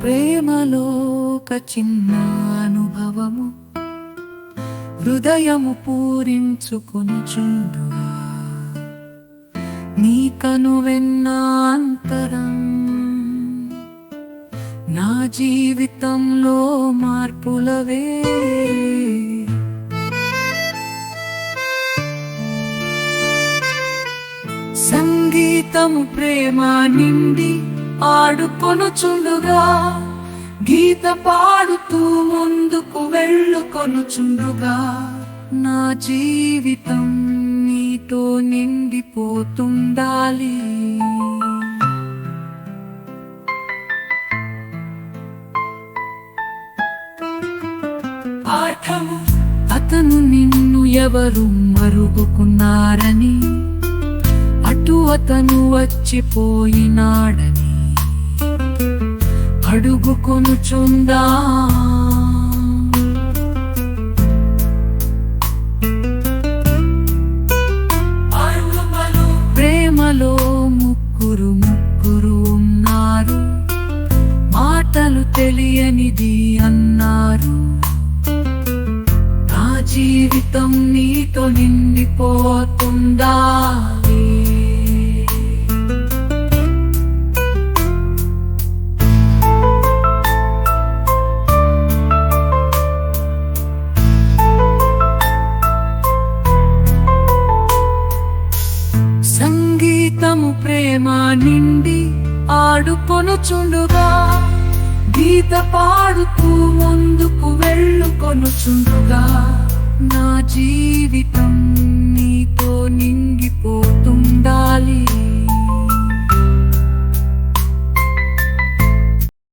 ప్రేమలో ఒక చిన్న అనుభవము హృదయము పూరించుకొనుచుండుగా నీ కనువెన్న అంతరం నా జీవితంలో మార్పులవే. సంగీతము ప్రేమ నిండి ఆడుకొనుచుండుగా గీత పాడుతూ ముందుకు వెళ్ళుకొనుచుండుగా నా జీవితం నీతో నిండిపోతుండాలి. పాఠము అతను నిన్ను ఎవరు మరుగుకున్నారని అటు అతను వచ్చిపోయినాడని. అడుగుకొనుచుందా ప్రేమలో ముగ్గురు ముగ్గురు ఉన్నారు. మాటలు తెలియనిది అన్నారు. నా జీవితం నీతో నిండిపోతుందా? నిండి ఆడుకొనుచుండుగా. గీత పాడుతూ ముందుకు వెళ్ళుకొనుచుండుగా. నా జీవితం